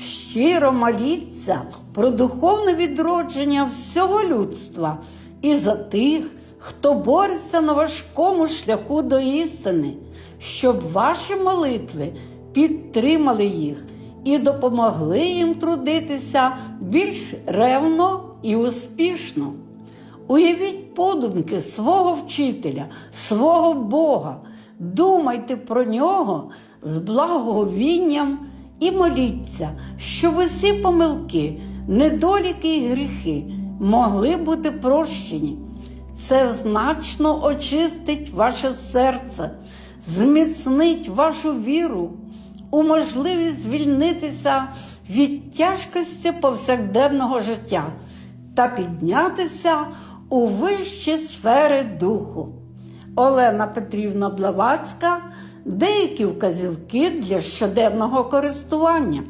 Щиро моліться про духовне відродження всього людства і за тих, хто бореться на важкому шляху до істини, щоб ваші молитви підтримали їх і допомогли їм трудитися більш ревно і успішно. Уявіть подумки свого вчителя, свого Бога, думайте про нього з благоговінням і моліться, щоб усі помилки, недоліки і гріхи могли бути прощені. Це значно очистить ваше серце, зміцнить вашу віру у можливість звільнитися від тяжкості повсякденного життя та піднятися у вищі сфери духу. Олена Петрівна Блавацька. Деякі вказівки для щоденного користування.